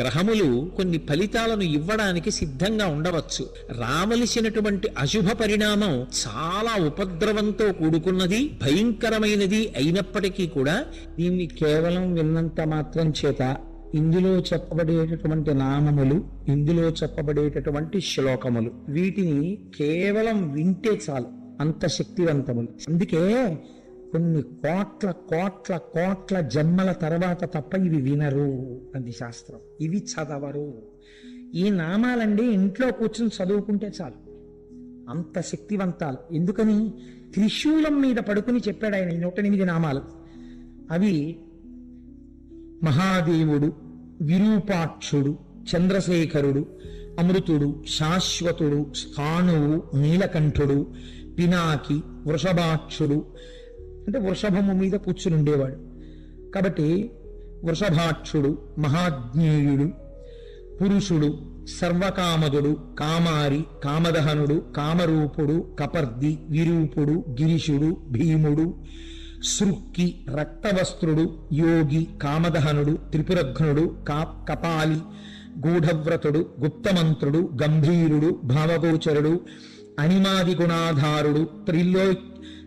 గ్రహములు కొన్ని ఫలితాలను ఇవ్వడానికి సిద్ధంగా ఉండవచ్చు. రావలసినటువంటి అశుభ పరిణామం చాలా ఉపద్రవంతో కూడుకున్నది భయంకరమైనది అయినప్పటికీ కూడా దీన్ని కేవలం విన్నంత మాత్రం చేత ఇందులో చెప్పబడేటటువంటి నామములు ఇందులో చెప్పబడేటటువంటి శ్లోకములు వీటిని కేవలం వింటే చాలు అంత శక్తివంతములు. అందుకే కొన్ని కోట్ల కోట్ల కోట్ల జన్మల తర్వాత తప్ప ఇవి వినరు అంది శాస్త్రం. ఇవి చదవరు. ఈ నామాలండి ఇంట్లో కూర్చుని చదువుకుంటే చాలు. అంత శక్తివంతాలు. ఎందుకని? త్రిశూలం మీద పడుకుని చెప్పాడు ఆయన నూట ఎనిమిది నామాలు. అవి మహాదేవుడు విరూపాక్షుడు చంద్రశేఖరుడు అమృతుడు శాశ్వతుడు స్థాణువు నీలకంఠుడు పినాకి వృషభాక్షుడు అంటే వృషభము మీద కూర్చుని ఉండేవాడు కాబట్టి వృషభాక్షుడు మహాజ్ఞేయుడు పురుషుడు సర్వకామదుడు కామారి కామదహనుడు కామరూపుడు కపర్ది విరూపుడు గిరిశుడు భీముడు సృక్కి రక్తవస్త్రుడు యోగి కామదహనుడు త్రిపురఘ్నుడు కా కపాలి గూఢవ్రతుడు గుప్తమంత్రుడు గంభీరుడు భావగోచరుడు అనిమాది గుణాధారుడు త్రిలో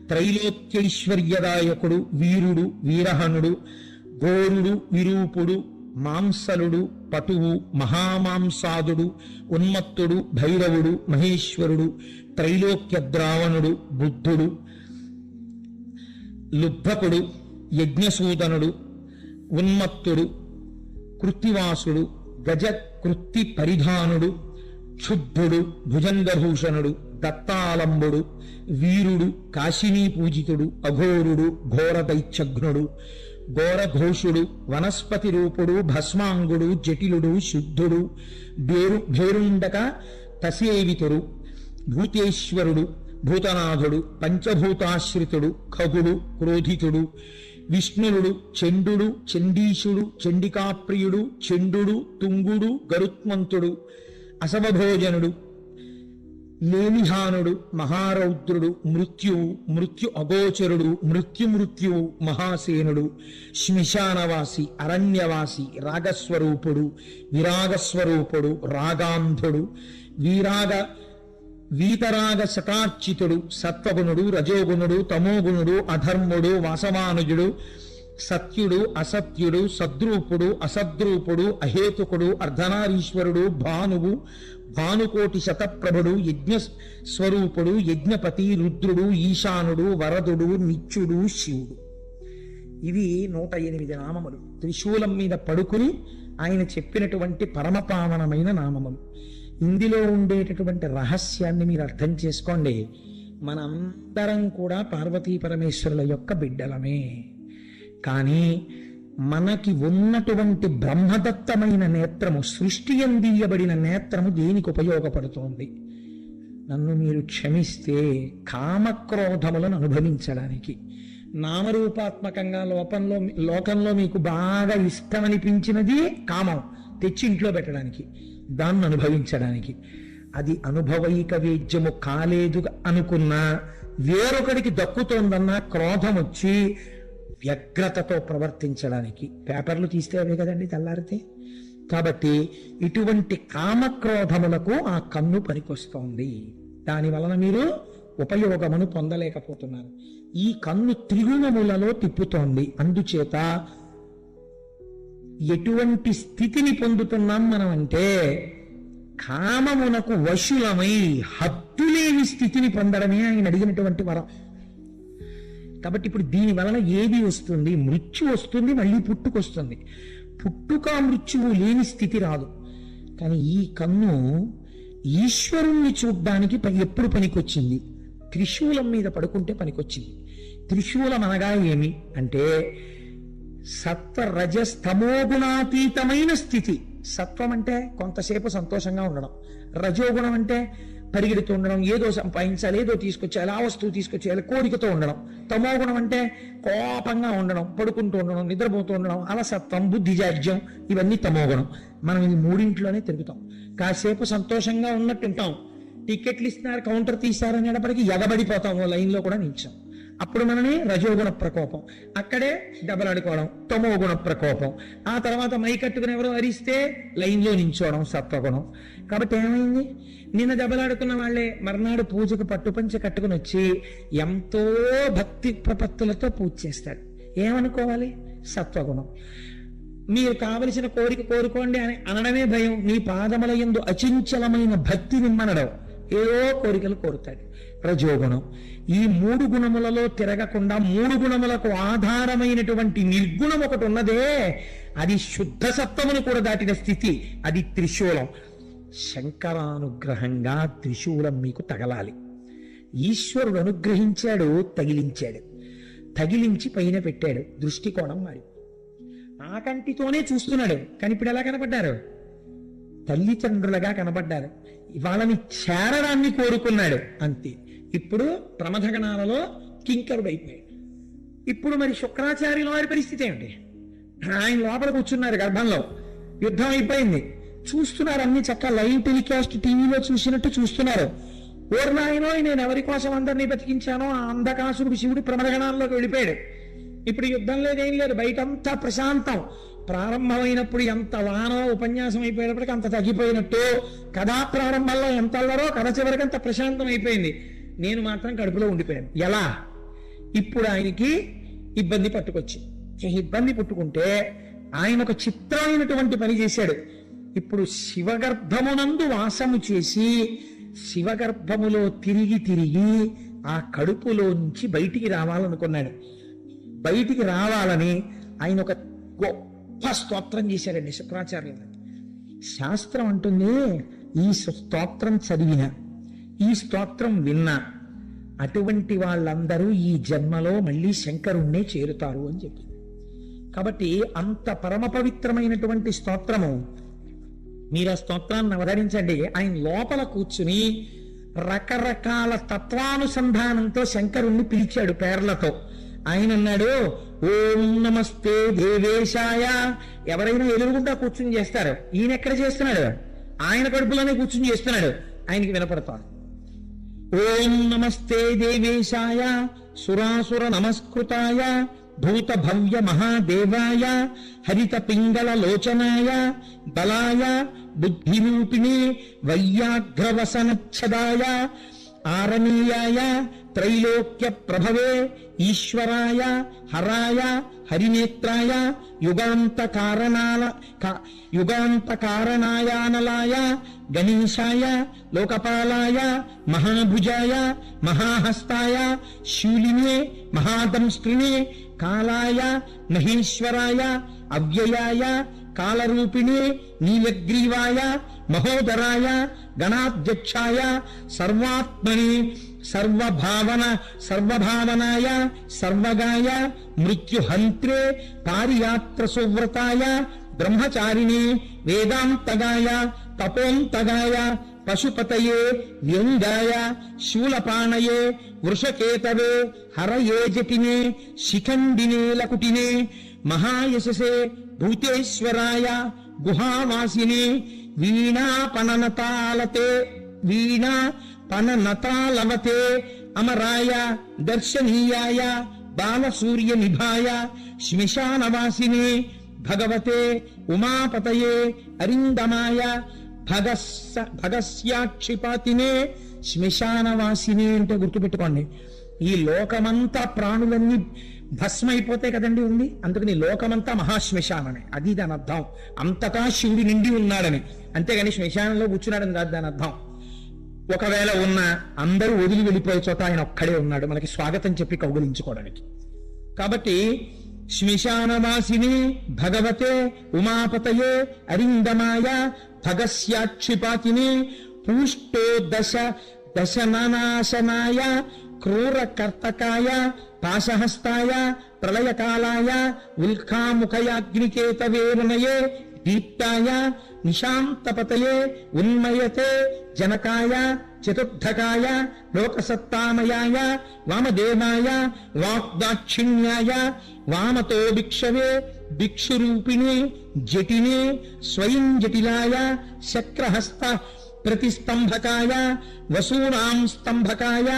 త్రైలోక్యైశ్వర్యదాయకుడు వీరుడు వీరహనుడు గోరుడు విరూపుడు మాంసలుడు పటువు మహామాంసాదుడు ఉన్మత్తుడు భైరవుడు మహేశ్వరుడు త్రైలోక్య ద్రావణుడు బుద్ధుడు లుబ్ధకుడు యజ్ఞసూదనుడు ఉన్మత్తుడు కృత్తివాసుడు గజ కృత్తి పరిధానుడు క్షుద్ధుడు భుజంగభూషణుడు దత్తాలంబుడు వీరుడు కాశినీ పూజితుడు అఘోరుడు ఘోర దైత్యఘ్నుడు ఘోరఘోషుడు వనస్పతి రూపుడు భస్మాంగుడు జటిలుడు శుద్ధుడు భేరు భేరుండక తసేవితుడు భూతేశ్వరుడు భూతనాథుడు పంచభూతాశ్రితుడు ఖగుడు క్రోధితుడు విష్ణుడు చండుడు చండీశుడు చండికాప్రియుడు చండుడు తుంగుడు గరుత్మంతుడు అసవభోజనుడు లేమిహానుడు మహారౌద్రుడు మృత్యువు మృత్యు అగోచరుడు మృత్యుమృత్యువు మహాసేనుడు శ్మశానవాసి అరణ్యవాసి రాగస్వరూపుడు విరాగస్వరూపుడు రాగాంధుడు వీరాగ వీతరాగ శతార్చితుడు సత్వగుణుడు రజోగుణుడు తమోగుణుడు అధర్ముడు వాసవానుజుడు సత్యుడు అసత్యుడు సద్రూపుడు అసద్రూపుడు అహేతుకుడు అర్ధనారీశ్వరుడు భానువు భానుకోటి శతప్రభుడు యజ్ఞ స్వరూపుడు యజ్ఞపతి రుద్రుడు ఈశానుడు వరదుడు నిత్యుడు శివుడు. ఇవి నూట ఎనిమిది నామములు. త్రిశూలం మీద పడుకుని ఆయన చెప్పినటువంటి పరమపావనమైన నామములు. ఇందులో ఉండేటటువంటి రహస్యాన్ని మీరు అర్థం చేసుకోండి. మనందరం కూడా పార్వతీ పరమేశ్వరుల యొక్క బిడ్డలమే. కానీ మనకి ఉన్నటువంటి బ్రహ్మదత్తమైన నేత్రము సృష్టి అందియబడిన నేత్రము దేనికి ఉపయోగపడుతోంది? నన్ను మీరు క్షమిస్తే కామక్రోధములను అనుభవించడానికి. నామరూపాత్మకంగా లోపంలో లోకంలో మీకు బాగా ఇష్టమనిపించినది కామం తెచ్చి ఇంట్లో పెట్టడానికి దాన్ని అనుభవించడానికి. అది అనుభవైక వేద్యము కాలేదు అనుకున్నా వేరొకడికి దక్కుతోందన్న క్రోధం వచ్చి వ్యగ్రతతో ప్రవర్తించడానికి. పేపర్లు తీస్తే అవే కదండి తెల్లారితే. కాబట్టి ఇటువంటి కామక్రోధములకు ఆ కన్ను పనికొస్తోంది. దాని వలన మీరు ఉపయోగమును పొందలేకపోతున్నారు. ఈ కన్ను త్రిగుణములలో తిప్పుతోంది. అందుచేత ఎటువంటి స్థితిని పొందుతున్నాం మనం అంటే కామమునకు వశులమై హద్దులేని స్థితిని పొందడమే ఆయన అడిగినటువంటి వరం. కాబట్టి ఇప్పుడు దీని వలన ఏది వస్తుంది? మృత్యు వస్తుంది మళ్ళీ పుట్టుకొస్తుంది. పుట్టుక మృత్యువు లేని స్థితి రాదు. కానీ ఈ కన్ను ఈశ్వరుణ్ణి చూడ్డానికి ఎప్పుడు పనికొచ్చింది? త్రిశూలం మీద పడుకుంటే పనికొచ్చింది. త్రిశూలం అనగా ఏమి? అంటే సత్వ రజస్తమోగుణాతీతమైన స్థితి. సత్వం అంటే కొంతసేపు సంతోషంగా ఉండడం. రజోగుణం అంటే పరిగెడుతూ ఉండడం ఏదో సంపాదించాలి ఏదో తీసుకొచ్చేయాలి ఆ వస్తువు తీసుకొచ్చేయాలి కోరికతో ఉండడం. తమోగుణం అంటే కోపంగా ఉండడం పడుకుంటూ ఉండడం నిద్రపోతూ ఉండడం అలసత్వం బుద్ధిజాడ్యం ఇవన్నీ తమోగుణం మనం ఇది మూడింట్లోనే తిరుగుతాం. కాసేపు సంతోషంగా ఉన్నట్టు ఉంటాం టికెట్లు ఇస్తున్నారు కౌంటర్ తీశారనేటప్పటికీ ఎగబడిపోతాం ఓ లైన్లో కూడా నిలిచాం. అప్పుడు మనని రజోగుణ ప్రకోపం. అక్కడే దెబ్బలాడుకోవడం తమో గుణ ప్రకోపం. ఆ తర్వాత మై కట్టుకుని ఎవరో అరిస్తే లైన్లో నించోవడం సత్వగుణం. కాబట్టి ఏమైంది? నిన్న దెబ్బలాడుకున్న వాళ్ళే మర్నాడు పూజకు పట్టుపంచ కట్టుకుని వచ్చి ఎంతో భక్తి ప్రపత్తులతో పూజ చేస్తాడు ఏమనుకోవాలి? సత్వగుణం. మీరు కావలసిన కోరిక కోరుకోండి అని అనడమే భయం. మీ పాదముల యందు అచంచలమైన భక్తి నిమ్మనడం. ఏదో కోరికలు కోరుతాడు. రజోగుణం ఈ మూడు గుణములలో తిరగకుండా మూడు గుణములకు ఆధారమైనటువంటి నిర్గుణం ఒకటి ఉన్నదే అది శుద్ధ సత్వమును కూడా దాటిన స్థితి అది త్రిశూలం. శంకరానుగ్రహంగా త్రిశూలం మీకు తగలాలి. ఈశ్వరుడు అనుగ్రహించాడు తగిలించాడు. తగిలించి పైన పెట్టాడు దృష్టికోణం మరి. ఆ కంటితోనే చూస్తున్నాడు కానీ ఇప్పుడు ఎలా కనపడ్డారు? తల్లిదండ్రులుగా కనపడ్డారు. వాళ్ళని చేరడాన్ని కోరుకున్నాడు అంతే. ఇప్పుడు ప్రమథగణాలలో కింకరుడు అయిపోయాడు ఇప్పుడు మరి శుక్రాచార్యుల వారి పరిస్థితి ఏమిటి? ఆయన లోపల కూర్చున్నారు గర్భంలో. యుద్ధం అయిపోయింది. చూస్తున్నారు అన్ని చక్క లైవ్ టెలికాస్ట్ టీవీలో చూసినట్టు చూస్తున్నారు. ఓర్నాయనో నేను ఎవరి కోసం అందరినీ బతికించానో ఆ అంధకాసురుడు శివుడు ప్రమదగణాల్లోకి వెళ్ళిపోయాడు. ఇప్పుడు యుద్ధం లేదేం లేదు బయటంతా ప్రశాంతం. ప్రారంభమైనప్పుడు ఎంత వానో ఉపన్యాసం అయిపోయేటప్పటికి అంత తగ్గిపోయినట్టు. కథా ప్రారంభంలో ఎంత అల్లరో కథ చివరికి అంత ప్రశాంతం అయిపోయింది నేను మాత్రం కడుపులో ఉండిపోయాను. ఎలా? ఇప్పుడు ఆయనకి ఇబ్బంది పట్టుకొచ్చి. ఇబ్బంది పుట్టుకుంటే ఆయన ఒక చిత్రమైనటువంటి పని చేశాడు. ఇప్పుడు శివగర్భమునందు వాసము చేసి శివగర్భములో తిరిగి తిరిగి ఆ కడుపులోంచి బయటికి రావాలనుకున్నాడు. బయటికి రావాలని ఆయన ఒక గొప్ప స్తోత్రం చేశాడండి శుక్రాచార్యులు. శాస్త్రం అంటుంది ఈ స్తోత్రం చదివిన ఈ స్తోత్రం విన్నా అటువంటి వాళ్ళందరూ ఈ జన్మలో మళ్ళీ శంకరుణ్ణే చేరుతారు అని చెప్పింది. కాబట్టి అంత పరమ పవిత్రమైనటువంటి స్తోత్రము మీరు ఆ స్తోత్రాన్ని అవతరించండి. ఆయన లోపల కూర్చుని రకరకాల తత్వానుసంధానంతో శంకరుణ్ణి పిలిచాడు పేర్లతో. ఆయన అన్నాడు ఓం నమస్తే దేవేశాయ. ఎవరైనా ఎదురుగుండా కూర్చుని చేస్తారు. ఈయన ఎక్కడ చేస్తున్నాడు? ఆయన కడుపులోనే కూర్చుని చేస్తున్నాడు. ఆయనకి వినపడతాడు ॐ नमस्ते देवेशाय हरित पिंगल लोचनाय बलाय बुद्धि बुद्धिरूपिणे छदाय आरणीयाय त्रैलोक्यप्रभवे ईश्वराय हराय వైయాఘ్రవసనచ్ఛదాయ ఆరణీయాయ త్రైలోక్య ప్రభవే ఈశ్వరాయ హరాయ హరినేత్రాయ యుగాంత కారణాల కా- యుగాంత కారణాయానలాయ గణేశాయ లోకపాలాయ మహాభుజాయ మహాహస్తాయ శూలినే మహాదంస్త్రినే కాలాయ మహేశ్వరాయ అవ్యయాయ कालरूपिणे नीलग्रीवाय, महोदराय, गणाध्यक्षाय, सर्वात्मने, सर्वभावन, सर्वभावनाय, सर्वगाय, मृत्युहन्त्रे, पारियात्रसुव्रताय, ब्रह्मचारिणी वेदांतगाय तपोन्तगाय, पशुपतये व्यंगाय शूलपाणये, वृषकेतवे, हरये जटिने शिखंडिने लकुटिने మహాయశసే భూతేశ్వరాయ గుహావాసిని వీణా పననతాలతే వీణా పననతాలవతే అమరాయ దర్శనీయాయ బాలసూర్య నిభాయ శ్మశానవాసిని భగవతే ఉమాపతయే అరిందమాయ భగస్స భగస్యాక్షిపాతినే శ్మశానవాసిని అంటే గుర్తుపెట్టుకోండి. ఈ లోకమంతా ప్రాణులన్నీ భస్మైపోతే కదండి ఉంది? అందుకని లోకమంతా మహాశ్మశానమే. అది దాని అర్థం. అంతటా శివుడి నిండి ఉన్నాడని. అంతేగాని శ్మశానంలో కూర్చున్నాడని కాదు దాని అర్థం. ఒకవేళ ఉన్న అందరూ వదిలి వెళ్ళిపోయే చోట ఆయన ఒక్కడే ఉన్నాడు. మనకి స్వాగతం చెప్పి కౌగులించుకోవడానికి. కాబట్టి శ్మశానవాసిని భగవతే ఉమాపతయే అరిందమాయ భగస్యాక్షిపాతిని పూష్టో దశ దశనాశనాయ क्रूरकर्तकाय पाशहस्ताय प्रलयकालाय उल्खामुखयाग्निकेतवेणये दीप्ताय निशान्तपतये उन्मयते जनकाय चतुर्थकाय लोकसत्तामयाय वामदेवाय वाग्दाक्षिण्याय वामतो भिक्षवे भिक्षुरूपिणे जटिने स्वयं जटिलाय शक्रहस्त प्रतिस्तम्भकाय शक्रहस्तप्रतिस्तम्भकाय वसूनाम्स्तम्भकाय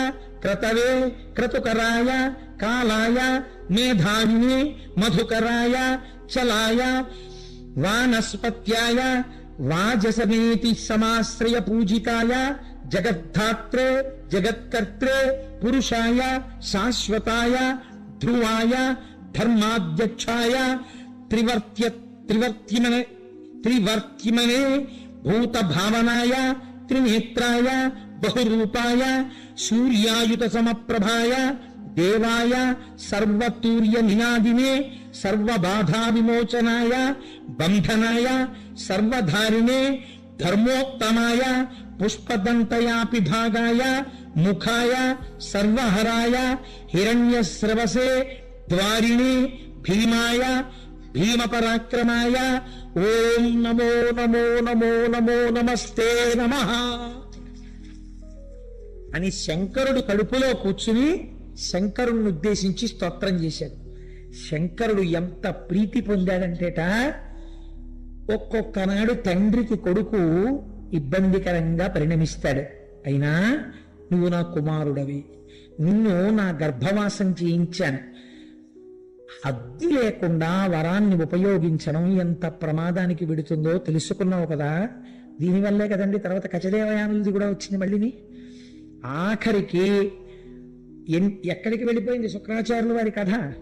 क्रतवे क्रतुकराय, कालाय, मेधाविनी, मधुकराय, चलाय, वानस्पत्याय, वाजसमेति समाश्रय पूजिताय, जगद्धात्रे, जगत्कर्त्रे, पुरुषाय, शाश्वताय, ध्रुवाय, धर्माध्यक्षाय, त्रिवर्त्य त्रिवर्तिमने त्रिवर्तिमने भूतभावनाय, त्रिनेत्राय बहुरूपाय सूर्यायुतसमप्रभाय देवाय सर्वतूर्यनिनादिने सर्वबाधाविमोचनाय बन्धनाय सर्वधारिणे, धर्मोत्तमाय पुष्पदंतयापि भागाय मुखाय, सर्वहराय, हिरण्यस्रवसे, द्वारिणे, भीमाय, भीमपराक्रमाय। ओम नमो नमो नमो नमो नमस्ते नमः। అని శంకరుడు కడుపులో కూర్చుని శంకరుణ్ణి ఉద్దేశించి స్తోత్రం చేశాడు. శంకరుడు ఎంత ప్రీతి పొందాడంటేట ఒక్కొక్కనాడు తండ్రికి కొడుకు ఇబ్బందికరంగా పరిణమిస్తాడు. అయినా నువ్వు నా కుమారుడవి. నిన్ను నా గర్భవాసం చేయించాను. హద్దు లేకుండా వరాన్ని ఉపయోగించడం ఎంత ప్రమాదానికి విడుతుందో తెలుసుకున్నావు కదా. దీనివల్లే కదండి తర్వాత కచదేవయానులది కూడా వచ్చింది మళ్ళీని. ఆఖరికి ఎన్- ఎక్కడికి వెళ్ళిపోయింది శుక్రాచార్యుల వారి కథ?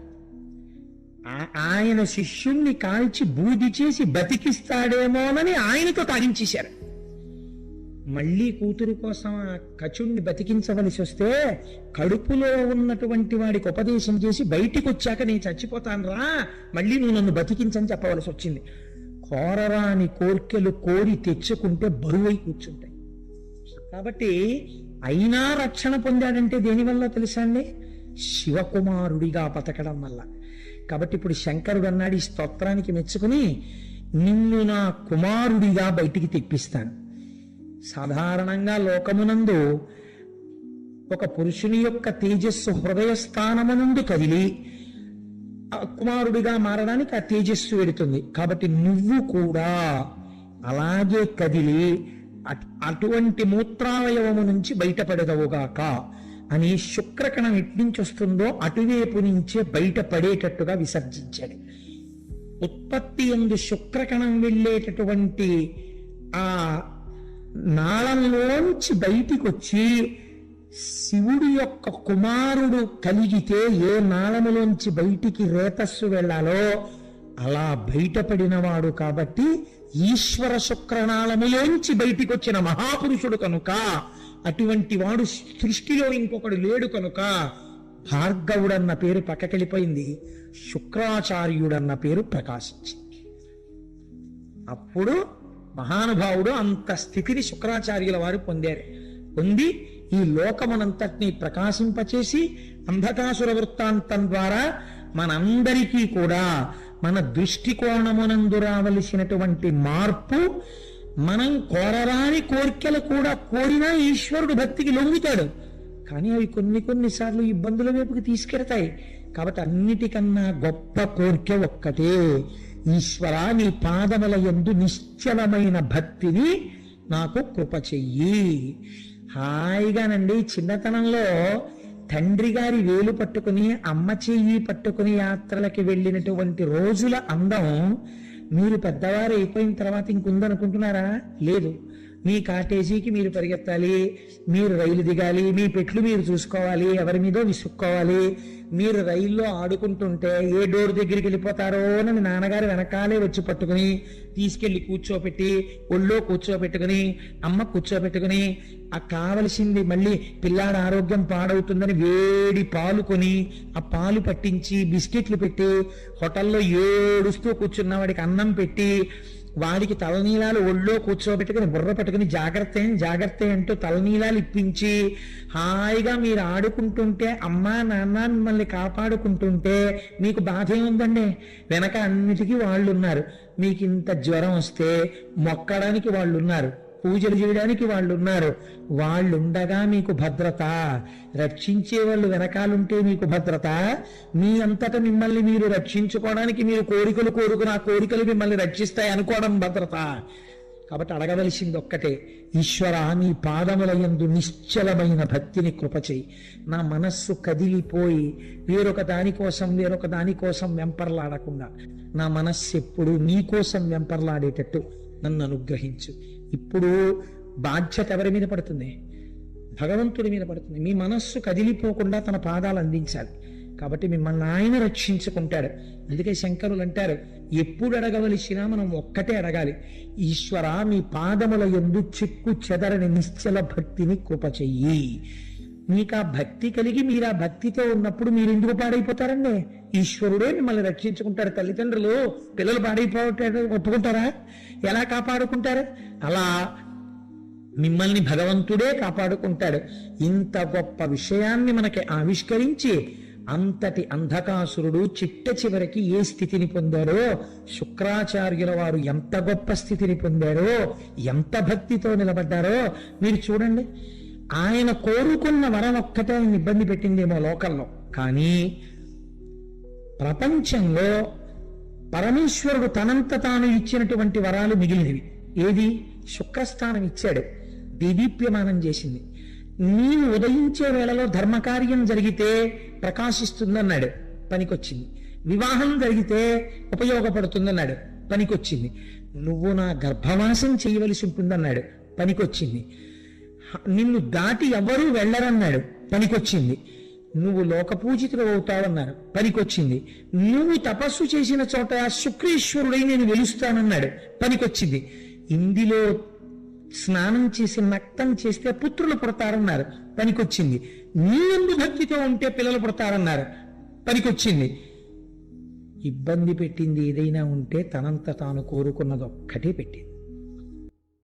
ఆ- ఆయన శిష్యుణ్ణి కాల్చి బూది చేసి బతికిస్తాడేమోనని ఆయనతో తాగించేశారు. మళ్ళీ కూతురు కోసం ఆ కచుణ్ణి బతికించవలసి వస్తే కడుపులో ఉన్నటువంటి వాడికి ఉపదేశం చేసి బయటికి వచ్చాక నేను చచ్చిపోతాను రా మళ్ళీ నువ్వు నన్ను బతికించని చెప్పవలసి వచ్చింది. కోరరాని కోర్కెలు కోరి తెచ్చుకుంటే బరువై కూర్చుంటాయి. కాబట్టి అయినా రక్షణ పొందాడంటే దేనివల్ల తెలుసా అండి? శివకుమారుడిగా బతకడం వల్ల. కాబట్టి ఇప్పుడు శంకరుడు అన్నాడు ఈ స్తోత్రానికి మెచ్చుకుని నిన్ను నా కుమారుడిగా బయటికి తెప్పిస్తాను. సాధారణంగా లోకమునందు ఒక పురుషుని యొక్క తేజస్సు హృదయ నుండి కదిలి కుమారుడిగా మారడానికి ఆ తేజస్సు వెడుతుంది. కాబట్టి నువ్వు కూడా అలాగే కదిలి అటువంటి మూత్రావయవము నుంచి బయటపడదవుగాక అని శుక్రకణం ఎట్నుంచి వస్తుందో అటువైపు నుంచే బయటపడేటట్టుగా విసర్జించాడు. ఉత్పత్తి ఎందు శుక్రకణం వెళ్ళేటటువంటి ఆ నాళంలోంచి బయటికి వచ్చి శివుడి యొక్క కుమారుడు కలిగితే ఏ నాళములోంచి బయటికి రేతస్సు వెళ్ళాలో అలా బయటపడినవాడు కాబట్టి ఈశ్వర శుక్రనాళములోంచి బయటికి వచ్చిన మహాపురుషుడు కనుక అటువంటి వాడు సృష్టిలో ఇంకొకడు లేడు కనుక భార్గవుడన్న పేరు పక్కకెళ్ళిపోయింది శుక్రాచార్యుడన్న పేరు ప్రకాశించింది. అప్పుడు మహానుభావుడు అంత స్థితిని శుక్రాచార్యుల వారు పొందారు. పొంది ఈ లోకమునంతటినీ ప్రకాశింపచేసి అంధకాసుర వృత్తాంతం ద్వారా మనందరికీ కూడా మన దృష్టికోణమునందు రావలసినటువంటి మార్పు మనం కోరరాని కోరికలు కూడా కోరినా ఈశ్వరుడు భక్తికి లొంగుతాడు. కానీ అవి కొన్ని కొన్నిసార్లు ఇబ్బందుల వైపుకి తీసుకెడతాయి కాబట్టి అన్నిటికన్నా గొప్ప కోరిక ఒక్కటే. ఈశ్వర నీ పాదముల ఎందు నిశ్చలమైన భక్తిని నాకు కృప చెయ్యి. హాయిగానండి చిన్నతనంలో తండ్రి గారి వేలు పట్టుకుని అమ్మ చెయ్యి పట్టుకుని యాత్రలకి వెళ్ళినటువంటి రోజుల అందం మీరు పెద్దవారు అయిపోయిన తర్వాత ఇంకుందనుకుంటున్నారా? లేదు. మీ కాటేజీకి మీరు పరిగెత్తాలి మీరు రైలు దిగాలి మీ పెట్లు మీరు చూసుకోవాలి ఎవరి మీదో విసుక్కోవాలి మీరు రైల్లో ఆడుకుంటుంటే ఏ డోర్ దగ్గరికి వెళ్ళిపోతారో అని మీ నాన్నగారు వెనకాలే వచ్చి పట్టుకుని తీసుకెళ్ళి కూర్చోపెట్టి ఒళ్ళో కూర్చోబెట్టుకుని అమ్మ కూర్చోబెట్టుకుని ఆ కావలసింది మళ్ళీ పిల్లాడి ఆరోగ్యం పాడవుతుందని వేడి పాలు కొని ఆ పాలు పట్టించి బిస్కెట్లు పెట్టి హోటల్లో ఏడుస్తూ కూర్చున్న వాడికి అన్నం పెట్టి వాడికి తలనీలాలు ఒళ్ళో కూర్చోబెట్టుకుని బుర్ర పట్టుకుని జాగ్రత్త జాగ్రత్త అంటూ తలనీలాలు ఇప్పించి హాయిగా మీరు ఆడుకుంటుంటే అమ్మా నాన్న మిమ్మల్ని కాపాడుకుంటుంటే మీకు బాధ ఏముందండి వెనక అన్నిటికీ వాళ్ళు ఉన్నారు మీకు ఇంత జ్వరం వస్తే మొక్కడానికి వాళ్ళు ఉన్నారు పూజలు చేయడానికి వాళ్ళు ఉన్నారు వాళ్ళుండగా మీకు భద్రత. రక్షించే వాళ్ళు వెనకాలంటే మీకు భద్రత. మీ అంతట మిమ్మల్ని మీరు రక్షించుకోవడానికి మీరు కోరికలు కోరుకుని ఆ కోరికలు మిమ్మల్ని రక్షిస్తాయి అనుకోవడం భద్రత. కాబట్టి అడగవలసింది ఒక్కటే. ఈశ్వర నీ పాదముల యందు నిశ్చలమైన భక్తిని కృపచేయి నా మనస్సు కదిలిపోయి వేరొక దానికోసం వేరొక దానికోసం వెంపర్లాడకుండా. నా మనస్సు ఎప్పుడు నీ కోసం వెంపర్లాడేటట్టు నన్ను అనుగ్రహించు. ఇప్పుడు బాధ్యత ఎవరి మీద పడుతుంది? భగవంతుడి మీద పడుతుంది. మీ మనస్సు కదిలిపోకుండా తన పాదాలు అందించాలి. కాబట్టి మిమ్మల్ని ఆయన రక్షించుకుంటాడు. అందుకే శంకరులు అంటారు ఎప్పుడు అడగవలసినా మనం ఒక్కటే అడగాలి. ఈశ్వర మీ పాదముల ఎందు చిక్కు చెదరని నిశ్చల భక్తిని కృప చెయ్యి. మీకు ఆ భక్తి కలిగి మీరు ఆ భక్తితో ఉన్నప్పుడు మీరు ఎందుకు పాడైపోతారండి? ఈశ్వరుడే మిమ్మల్ని రక్షించుకుంటారు తల్లిదండ్రులు. పిల్లలు పాడైపోతారు ఒప్పుకుంటారా? ఎలా కాపాడుకుంటారు? అలా మిమ్మల్ని భగవంతుడే కాపాడుకుంటాడు. ఇంత గొప్ప విషయాన్ని మనకి ఆవిష్కరించి అంతటి అంధకాసురుడు చిట్ట చివరికి ఏ స్థితిని పొందారో శుక్రాచార్యుల వారు ఎంత గొప్ప స్థితిని పొందారో ఎంత భక్తితో నిలబడ్డారో మీరు చూడండి. ఆయన కోరుకున్న వరం ఒక్కటే ఆయన ఇబ్బంది పెట్టిందేమో లోకంలో. కానీ ప్రపంచంలో పరమేశ్వరుడు తనంత తాను ఇచ్చినటువంటి వరాలు మిగిలినవి. ఏది? శుక్రస్థానం ఇచ్చాడు. దీదీప్యమానం చేసింది. నీవు ఉదయించే వేళలో ధర్మకార్యం జరిగితే ప్రకాశిస్తుందన్నాడు. పనికొచ్చింది. వివాహం జరిగితే ఉపయోగపడుతుందన్నాడు. పనికొచ్చింది. నువ్వు నా గర్భవాసం చేయవలసి ఉంటుందన్నాడు. పనికొచ్చింది. నిన్ను దాటి ఎవరూ వెళ్ళరన్నాడు. పనికొచ్చింది. నువ్వు లోకపూజితుడు అవుతావన్నారు. పనికొచ్చింది. నువ్వు తపస్సు చేసిన చోట శుక్రేశ్వరుడై నేను వెలుస్తానన్నాడు. పనికొచ్చింది. ఇందులో స్నానం చేసి నక్తం చేస్తే పుత్రులు పుడతారన్నారు. పనికొచ్చింది. నీ ఎందు భక్తితో ఉంటే పిల్లలు పుడతారన్నారు. పనికొచ్చింది. ఇబ్బంది పెట్టింది ఏదైనా ఉంటే తనంత తాను కోరుకున్నది ఒక్కటే పెట్టింది.